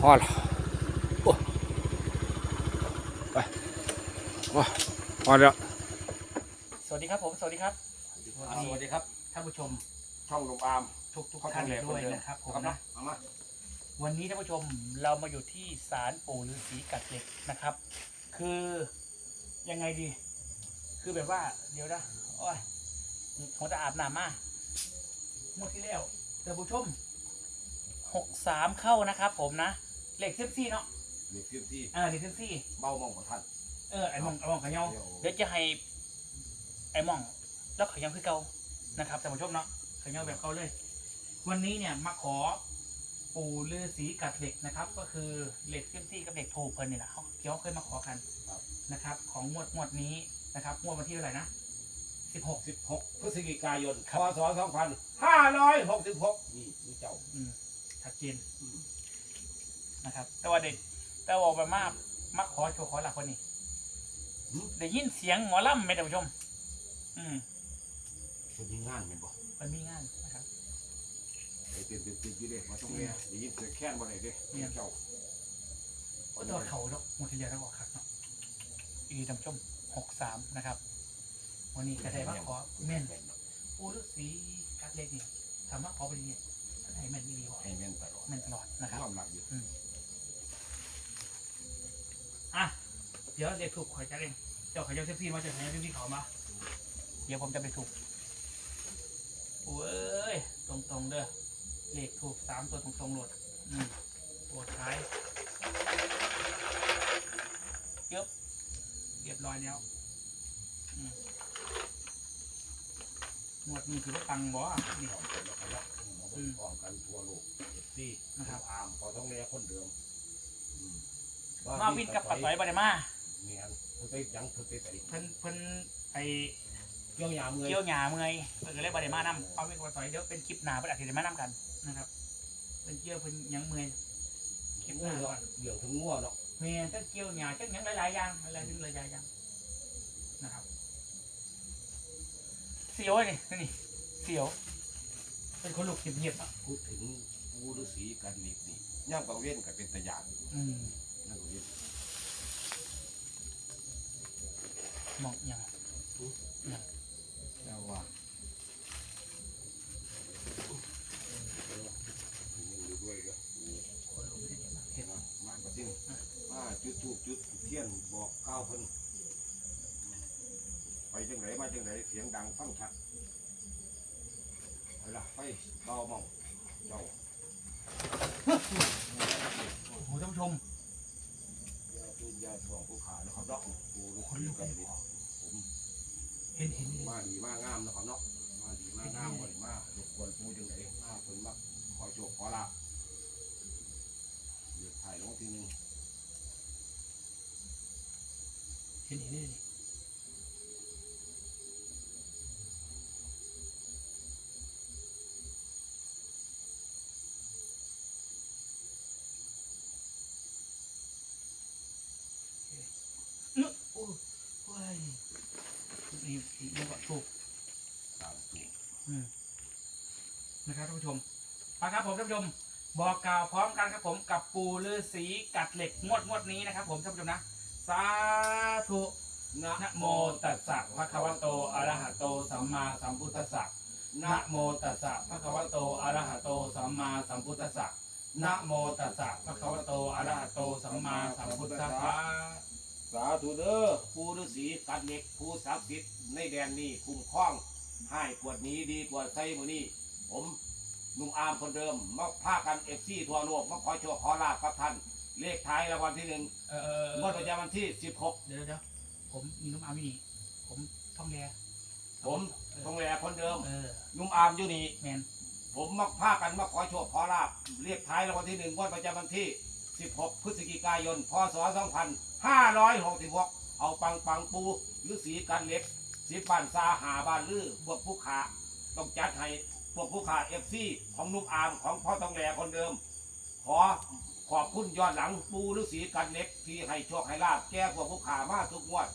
โอ้ฮอดโอ้ไปโอ้ฮอดแล้วสวัสดีครับผม สวัสดีครับ สวัสดีครับ ท่านผู้ชม ช่องลมอามทุกทุกขอบคุณท่านเลยด้วยคนเดิมนะครับผมครับนะเอามาวันนี้ท่านผู้ชมเรามาอยู่ที่ศาลปู่ฤาษีกัดเหล็กนะครับ คือยังไงดี คือแบบว่าเดี๋ยวนะโอ้ยผมจะอาบน้ำมาเมื่อที่แล้วท่านผู้ชมหกสามเข้านะครับผมนะ เลขเซฟซี่เนาะเด็กที่ที่อ่าเลขเซฟซี่เบ้ามองของท่านเออไอ้หมองไอ้หมองขยาเดี๋ยวเดี๋ยวจะให้ไอ้หมองแล้วขยาคือเก่านะครับท่านผู้ชมเนาะขยาแบบเก่าเลย วันนี้เนี่ยมาขอปู่ฤาษีกัดเหล็กนะครับ ก็คือเหล็กเซียมซี่กับเหล็กถูกเพลินนี่แหละเขาเดี๋ยวเคยมาขอกันนะครับ ของงวดงวดนี้นะครับงวดวันที่เท่าไหร่นะสิบหกสิบหกพฤศจิกายนครับพศสองพันห้าร้อยหกสิบหกนี่นี่เจ้าอืมชัดเจน นะครับ แต่ว่าเด็กแต่ว่าไปมามาขอโชว์ขอหลักคนนี้ได้ยินเสียงหมอลำไหมท่านผู้ชม อืมคนยิงงานเป็นบ่มันมีงานนะครับ ไอ้เต็มเต็มเต็มยี่เด้มาตรงเนี้ยได้ยินเสียงแค้นบ่ได้เด้เนี่ยเจ้าโอ้ตัวเขาเนาะหมดทีเดียวแล้วบอกครับเนาะอีทำชมหกสามนะครับ วันนี้กระไดว่าขอแม่นปูฤาษีกัดเล็กนี่ถามว่าขอไปดีเนี่ยท่านให้แม่นดีวะให้แม่นตลอดแม่นตลอดนะครับ ความหลักอยู่ เดี๋ยวเรียกถูกข่อยจะเร่งเจ้าข่อยเจ้าเซฟฟี่มาเจ้าข่อยเจ้าเซฟฟี่เขามา เดี๋ยวผมจะไปถูกปูเอ้ยตรงๆเด้อเลขถูกสามตัวตรงๆโหลดอืมตัวท้ายเย็บเรียบร้อยแล้วอืมหมวดนี้คือว่าตังบ่นี่พร้อมกันแล้วครับหมอบอกพร้อมกันทั่วโลกเอฟซีนะครับอามพอต้องเรียคนเดิมอืมมาวินกับปัดต่อยบาดมา เนี่ยเพิ่นไปยังเพิ่นไปใส่เพิ่นเพิ่นไอเกี่ยวยามเลยเกี่ยวหยาเมื่อยเพิ่นก็เลยบาดมานำเอาวินกับปัดต่อยเดี๋ยวเป็นคลิปหน้าเพิ่นอาจจะได้มานำกันนะครับเป็นเกี่ยวเป็นหยังเมื่อยคลิปหง่วน้างก่เนาะอนเดี๋ยวถึงง่วงเนาะเมียทั้งเกี่ยวหยาทั้งหยังหลายๆอย่างหลายๆสิ่งหลายๆอย่างนะครับเสียวนี่นี่เสียว เป็นคนลุกเงียบๆอะพูดถึงปูฤาษีกันเหล็กนี่ย่างกังเว้นกับเป็นตะยานอืม มองหยังแต่ว่าอยู่ด้วยก็คนลุกเงียบๆเห็นไหมมาประทิงมาจุดทูบจุดเทียนบอกก้าวเพิ่นไปจังไหนมาจังไหนเสียงดังฟังชัดไปละไปเบามองเจ้าโอ้โหท่านผู้ชมยาปืนยาทวงผู้ขานะครับเนาะปูฤาษีกันเหล็กผมเห็นเห็นมาดีมากงามนะครับเนาะมาดีมากงามบ่ได้มากรบกวนปูจังไหนมาเพิ่นมาขอโชคขอลาภเรียกถ่ายลงทีหนึงเห็นเห็นนี่เน นี่นี่ก็ถูกตามสูตรอืมนะครับท่านผู้ชมมาครับผมท่านผู้ชม บอกกล่าวพร้อมกันครับผมกับปูฤาษีกัดเหล็กงวดงวดนี้นะครับ ผมท่านผู้ชมนะสาธุนะโมตัสสะภะคะวะโตอะระหะโตสัมมาสัมพุทธัสสะนะโมตัสสะภะคะวะโตอะระหะโตสัมมาสัมพุทธัสสะนะโมตัสสะภะคะวะโตอะระหะโตสัมมาสัมพุทธัสสะ สาธุเด้อปูฤาษีกัดเหล็กผู้ศักดิ์สิทธิ์ในแดนนี้คุ้มครองให้กวดนี้ดีกว่าไส้มือนี้ ผมหนุ่มอามคนเดิมมาพากันเอฟซีทั่วโลกมาขอโชคขอลาภกับท่าน เลขท้ายรางวัลที่หนึ่งเออเออเอองวดประจำวันที่ 16 เดี๋ยวเดี๋ยวผมมีน้ำอามีนี่ผมท่องแลผมตรงแหลคนเดิมเออหนุ่มอามอยู่นี่ แมนผมมาพากันมาขอโชคขอลาบเรียกท้ายรางวัลที่หนึ่งงวดประจำวันที่ 16 พฤศจิกายน พศ 2566 เอาปังปังปูหรือสีกันเหล็กสีบ้านซาหาบ้านลือพวกผู้ขาต้องจัดให้พวกผู้ขาเอฟซีของนุ่มอามของพ่อตองแหลคนเดิม ขอขอบคุณยอดหลังปูหรือสีกันเหล็กที่ให้โชคให้ลาบแก่พวกผู้ขามาทุกงวด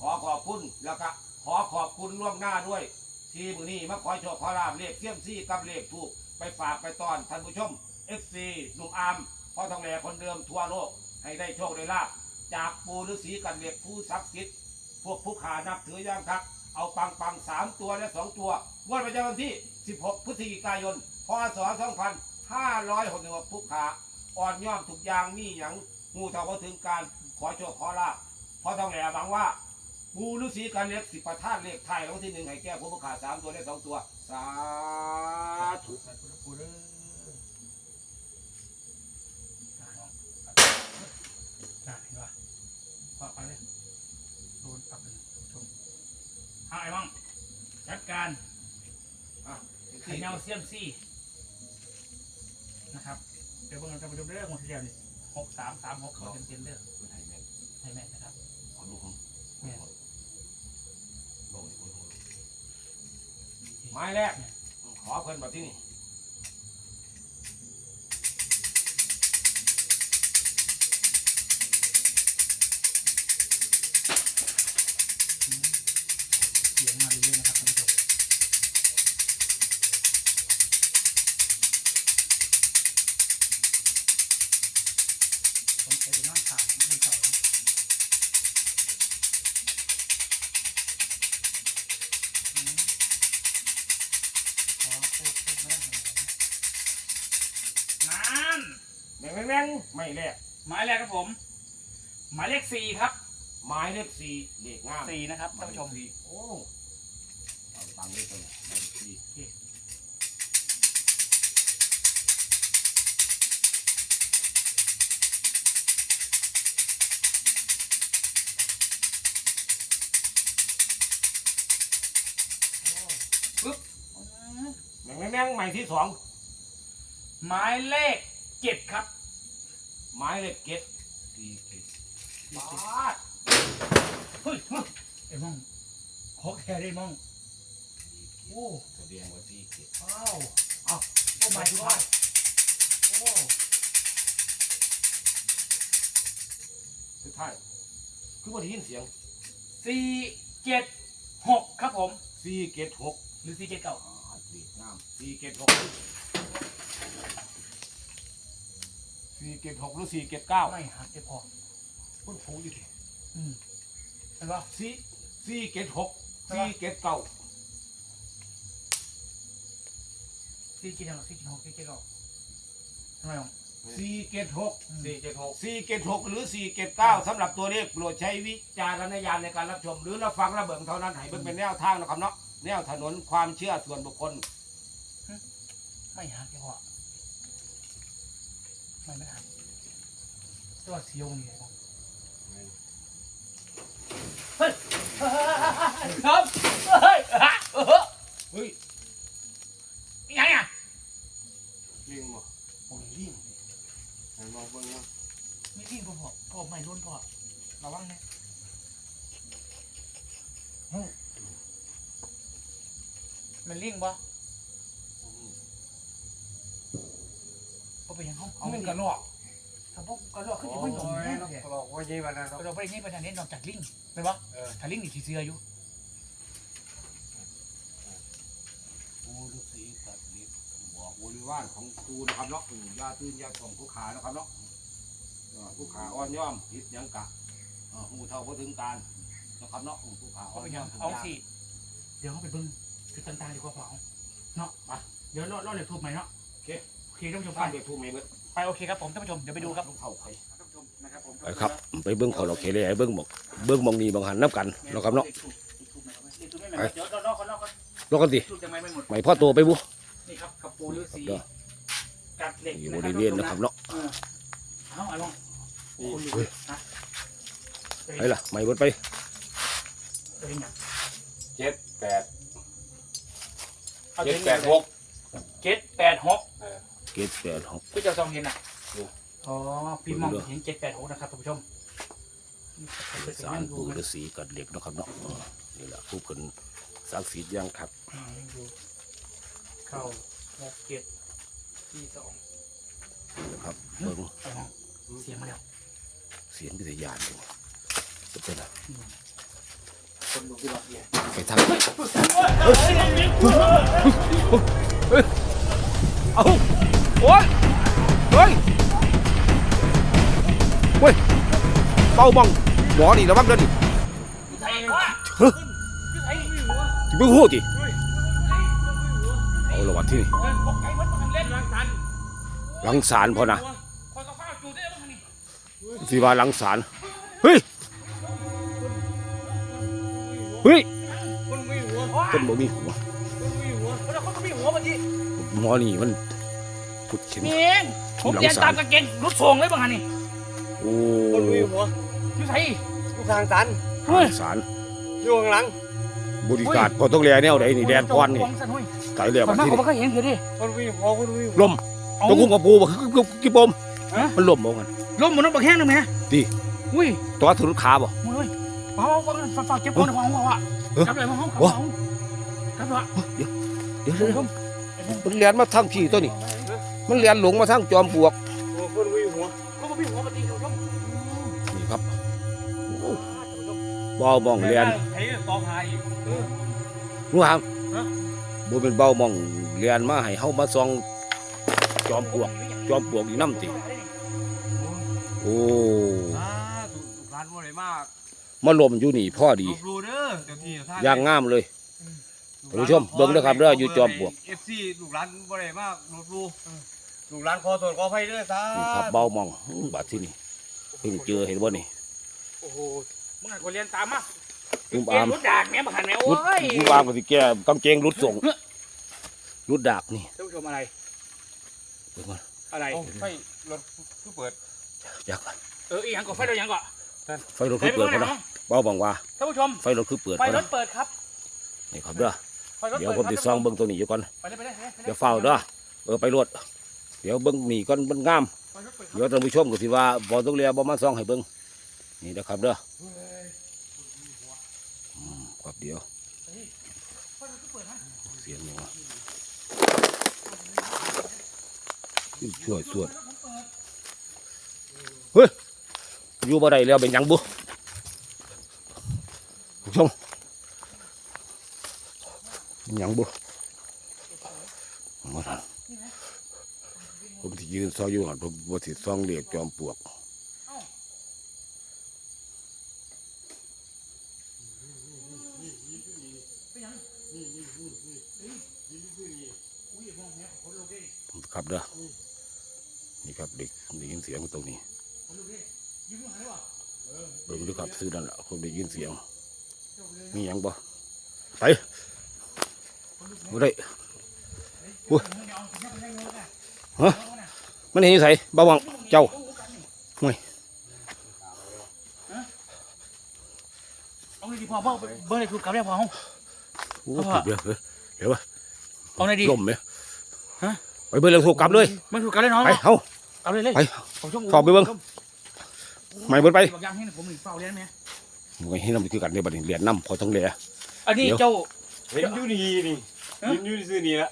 ขอขอบคุณแล้วก็ขอขอบคุณล่วงหน้าด้วย ที่มือนี้มาขอโชคขอลาบเลขเสี่ยมซี่กับเลขถูกไปฝากไปตอนท่านผู้ชม FC หนุ่มอาม พ่อทองแหลคนเดิมทั่วโลกให้ได้โชคได้ลาบจากปูฤาษีกันเหล็กผู้ศักดิ์สิทธิ์พวกผู้ขานับถือย่างครับเอาปังปังสามตัวและสองตัวงวดประจำวันที่ 16 พฤศจิกายน พศ 2566ผู้ขาอ่อนย่อมทุกอย่างนี่อย่างงูเท่าก็ถึงการขอโชคขอลาบพ่อทองแหลหวังว่าปูฤาษีกันเล็กสิบประทานเลขไทยรางวัลที่หนึ่งให้แก้ผู้ประกาสามตัวได้สองตัว สาธุ สาธุปูเด้อจ้าเห็นปะ พอไปเลยโดนปรับเป็นท่านผู้ชมเอาไอ้บ้องจัดการอะไข่เน่าเซียมซี่นะครับ เดี๋ยวพวกเราจะไปดูเรื่องของทีเดียวนี่หกสามสามหกเขาเต็มเต็มๆเด้อเป็นไทยแม่นให้แม่นะครับขอดูของแม่บอกอีกคนไม้แรก ขอเพิ่นมาที่นี่ สียงมาเรื่อยๆนะครับท่านผู้ชมผมเคยไปนอนถ่ายที่เก่าอืมขอพูดพูดไม่ได้เหรอนั่นแม่งแม่งแม่งไม่แรกหมายแรกครับผม หมายเลขสี่ครับ ไม้เลขสี่เลขงามสี่นะครับท่านผู้ชมหยเลขสี่โอ้เอาตังค์เลขตัวนี้เลขสี่โอเคปึ๊บแม่งแม่งแม่งไม้ที่สองหมายเลขเจ็ดครับไม้เลขเจ็ดสี่เจ็ดบาท เฮ้ยเฮ้ยไอ้มองขอแค่ได้มองโอ้แสดงว่าสี่เจ็ดอ้าวอ้าวโอ้ my god โอ้สุดท้ายคือบ่ได้ยินเสียงสี่เจ็ดหกครับผมสี่เกตหกหรือสี่เจ็ดเก้าอ่าดีงามสี่เกตหกสี่เกตหกหรือสี่เกตเก้าไม่หักจะพอคุณผูอยู่ที่อืม เห็นปะสี่สี่เกตหกสี่เกตเก้าสี่เจ็ดหกสี่เจ็ดหกสี่เจ็ดเก้าทำไมอะสี่เกตหกสี่เจ็ดหกสี่เกตหกหรือสี่เกตเก้าสำหรับตัวเลขโปรดใช้วิจารณญาณในการรับชม หรือรับฟังรับเบิ่งเท่านั้นให้เบิ่งเป็นแนวทางนะครับเนาะแนวถนนความเชื่อส่วนบุคคล ไม่หักจะพอไม่ไม่หักตัวเสียวนี่ครับเฮ้ย ครับเฮ้ยอะเออเฮ้ยยังไงลิงบ่โอ้ยลิงไหนลองเบิ่งนะไม่วิ่งพอพอพอไม่ล้นพอระวังนะมันลิงบ่ก็เป็นยังห้องเอามันกระนอก ถ้าพวกกระโดดขึ้นโอ้จะไม่หลงยแน่เนาะเลยบอกว่ายี่วันนั้นกเนาะระโดดไปนี่ไปทางนี้นอกจากลิงเป็นปะเออถ้าลิงนี่สีเสืออยู่ปูฤาษีตัดเล็บบอกบริวารของครูนะครับเนาะอืมอยาตื่นอยาส่งผู้ขานะครับเนาะเออผู้ขาอ่อนย่อมผิดหยังกะเออหูเท่าพอถึงการนะครับเนาะอืมผู้ขาอ่เอาอนไปย่ยัองมทุกเอาอย่างสิเดี๋ยวเขาไปเบิ้งจุดต่างๆดีกว่าเปล่าเนาะไปเดี๋ยวรอรอเหล็กทูบใหม่เนาะโอเคโอเคท่านผู้ชมไปข้ามเด็กทูไม่เบิด ไปโอเคครับผมท่านผู้ชมเดี๋ยวไปดูครับลูกเท่าใครท่านผู้ชมนะครับผมไปครับไปเบิ้งขอเราเคเลยไอ้เบิ้งบอกเบิ้งมองนี่บางหันนับกันเนาะครับเนาะเดี๋ยวรอรอก่อนรอก่อนรอกันสิจุดยังไม่หมดไม่พ่อโตไปบุนี่ครับกับปูฤาษีเด้อกัดเหล็กอยู่นะบริเวณนะครับเนาะเออเอาเอาลองคนดูเฮ้ยนะไปล่ะไม่เบิดไปเป็นยังเจ็ดแปดเอาเจ็ดแปดหกเจ็ดแปดหก เกตแปดหกพี่เจ้าซองเห็นอะเอออ๋อพี่มองเห็นเจ็ดแปดหกนะครับท่านผู้ชมสารปูฤาษีกัดเหล็กเนาะครับเนาะอืมนี่แหละผู้คนศักดิ์สิทธิ์ยังครับอืมดูเข้าหกเจ็ดที่สองนะครับเบิ้งเอาห้องเสียงมาแล้วเสียงพิทยานเลยจะเป็นอะไรคนดูที่เราเสียไปทางเอา โอ้ยเฮ้ยเฮ้ยเป้ามองหมอนี่ระวังเด้อนี่ไทยทยสิเบิ่งหูติเอาละวัดที่นี่ลังสาลพอนะคนก็ฟ้าจูดได้บ้างนี่สิว่าลังศาลเฮ้ยเฮ้ยคนมีหัวคนบ่มีหัวคนมีหัวคนละคนก็มีหัวหมอนี่มัน ขุดเข็มเองผมเรียนตามกางเกงรุดทรงเลยบ้างนี่โอ้คนมีหัวอยู่ไทยอยู่ข้างสันเฮ้ยศาลอยู่ข้างหลัง บริการพอต้องแลแนวใดนี่แดนพรนี่ไกลแล้วก่อบันดมาที่เขานี่ไม่เคยเห็นคือดิคนมีหัวคนมีหัวลมตะกุ่มกับปูบ่คือคือกี่ปมฮะมันลมบ่กันลมมันต้องบักแห้งหนึ่งไหมดิอุ้ยตัวถึงขาบ่มึงเอ้ยเอาเอาเอาฝากเก็บคนของเขาอะเออกลับเลยมาห้องโอ้กลับเลยเดี๋ยวเดี๋ยวมันเลียนมาทางพี่ตัวนี้ มันเลียนหลงมาทางจอมปลวกโอ้คนมีหัวเขาก็มีหัวปฏิเขาต้องนี่ครับโอ้เบามองเลียนเฮ้ยตองหาอีกงูหามฮะบ่เป็นเบามองเลียนมาให้เฮามาส่องจอมปลวก จอมปลวกนี่น้ำติโอ้อ่าถูกถูกร้านบ่ได้มากมาลมอยู่นี่พ่อดีลบรูเด้อเจ้าที่เจ้าทางอย่างงามเลยท่านผู้ชมเบิ่งเด้อครับเด้ออยู่จอมปลวกเอฟซีลูกร้านบ่ได้มากลบรู ลูกร้านขอโทษขออภัยเด้อซ่านี่ครับเบามองอื้อบัดที่นี่เพิ่งเจอเห็นบ่นี่โอ้โหมึงไงคนเรียนตามมาอุ้มเกอามรุดด่างแม่บักหันแม่โอ้รุดยอุ้มอามก็สิแก้กางเกงรุดส่งรุดดากนี่ท่านผู้ชมอะไรเบิ่งมาอะไรเอาไฟรถคือเปิดอยากเอออีหยังก่อนไฟเราอีหยังก่อนไฟรถคือเปิดพอนะเบาบังว่าท่านผู้ชมไฟรถคือเปิดไฟพอรนะถเปิดครับนี่ครับเด้อไฟรถเดี๋ยวเปิดผมสิซ่องเบิ่งตัวนี้อยู่ก่อนไปเลยไปเลยไปเลยเดี๋ยวเฝ้าเด้อเออไปรถ เดี๋ยวเบิ่งนี่ก่อนมันงามเปิดครับเดี๋ยวท่านผู้ชมก็สิว่าบ่ต้องเรียบ่มาซองให้เบิ่งนี่นะครับเด้อครับเดี๋ยวเสียงนี่ว่าช่วยสวดเฮ้ยอยู่บ่ได้แล้วเป็นยังบุผู้ชมยังบุมาทัน ผมที่ยืนซอยอยู่หันผมบ่สิซองเรียกจอมปลวกครับเด้อนี่ครับเด็กได้ยินเสียงตรงนี้เบิ่งดูครับซื้อนั่นแหละผมได้ยินเสียง มีหยังบ่ไปบ่ได้โอ้ยฮะ มันเห็นอยู่ไสบ่าวังเจ้าเอาเลยดิพ่อพ่อเบอร์เลยถูกกลับแล้วพ่อเอาโอ้เอาผิวะดเด้อเฮ้ยเดี๋ยววะเอาเลยดิล่มไหมฮะ ไปเบิ่งเรื่องโทรกลับเลยมันถูกกลับแล้วเนาะไปเฮา เอาเลยเลยไปผมชมขอไปเบิ่งไม่เบิดไป บอกยังให้ผมหนีเฝ้าเลี้ยงไหมมันก็ให้นำคือกันในบัดนี้เรียนนำพอต้องเหลืออันนี้เดี๋ยว เจ้า เห็นอยู่นี่นี่ฮะเห็นอยู่ซื่อนี่ละ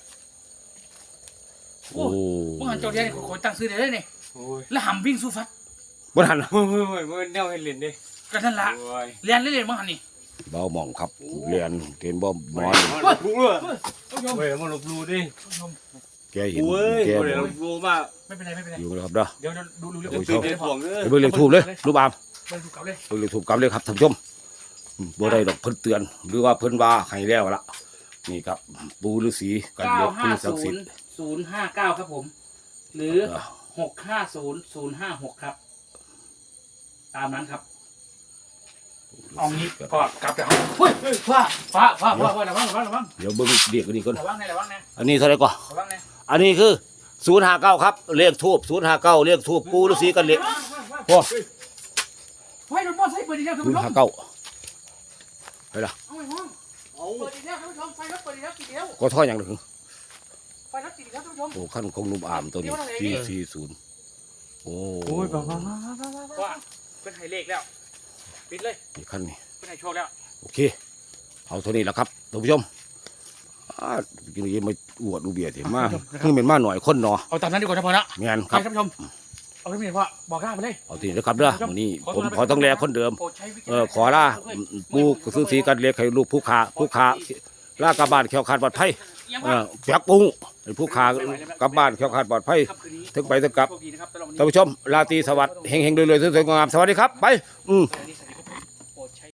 โอ้โอ้เมื่อหันเจ้าเลี้ยงนี่ขอตั้งซื้อได้เลยนี่โอ้ยแล้วหำวิ่งสู้ฟัดบ่ทันเฮ้ยเฮ้ยเฮ้ยมันแนวให้เล่นเด้กันนั่นละโอ้ยเลี้ยงเล่นๆเมื่อหันนี่เบาหมองครับเรียนเห็นบ่หมอนมันลบลูเลยท่านผู้ชมเฮ้ยมันลบลูดิท่านผู้ชมแกเห็นโอ้ยแกบ่ได้บ่ลบลูมากไม่เป็นไรไม่เป็นไรอยู่แล้วครับเด้อ เดี๋ยวเราดูดูเรื่องโอ้ย ตื่นเต้นห่วงเด้อไปเบิ่งเลขทูบเลยรูปอาม เรื่องถูกกลับเลยเบิ่งเลขทูบกลับเลยครับท่านผู้ชมอืมบ่ได้ดอกเพิ่นเตือน หรือว่าเพิ่นว่าให้แล้วละนี่ครับ ปู่ฤาษีกันเก้าเลือกห้าผู้ศักศูดิ์สิทนธิ์ย์ ศูนย์ห้าเก้าครับผม หรืออะหกห้าศูนย์ศูนย์ห้าหกครับ ตามนั้นครับเอางี้พ่อกลับไปห้องเฮ้ยเฮ้ยพ่อพ่อพ่อพ่อพ่อระวังระวังระวังเดี๋ยวเบิ่งเรียกอันนี้ก่อนระวังนะระวังนะอันนี้เท่าไหร่ก่อนระวังนะอันนี้คือ059ครับเลขทูบ059เลขทูบปู่ฤาษีกันเหล็กพ่อไฟรถมอเตอร์ไซค์เปิดอีกแล้วท่านผู้ชม059เอาไว้ห้องเอาเปิดอีกแล้วท่านผู้ชมไฟรถเปิดอีกแล้วทีเดียวก็ท่ออย่างหนึงไฟ รถติดอีกแล้วท่านผู้ชม โอ้ขั้นของหนุ่มอามตัวนี้เดี๋ยวอะไรนี่440โอ้โอ้ยบ้าบ้าบ้าเพราะว่าเป็นไฮเลขแล้ว ปิดเลยนี่ขั้นนี้ เป็นไฮโชคแล้ว โอเค เอาเท่านี้แหละครับท่านผู้ชมอ่ากินยังไม่อวดดูเบียร์เถอะมาเพิ่งเป็นมาหน่อยคนเนาะเอาตามนั้นดีกว่าท่านพ่อนะแม่นไปครับ ท่านผู้ชม เอาที่นี่พ่อบอกล่าไปเลย เอาทีนี้นะครับเด้อวันนี้ผมขอต้องแลคนเดิม โปรดใช้วิจารณญาณเออขอลาปูซื้อสีกันเล็กให้ลูกผู้ขาผู้ขาลากลับบ้านแขวขาดปลอดภัย ยังเอว่าอแจกปุ้งให้ผู้ขากลับบ้านแขวขาดปลอดภัยค่ำคืนนี้ถึงไปถึงกลับ โชคดีนะครับสำหรับวันนี้ ท่านผู้ชมราตรีสวัสดิ์เฮงๆรวยๆสวยๆงามๆสวัสดีครับ ไป อืม สวัสดี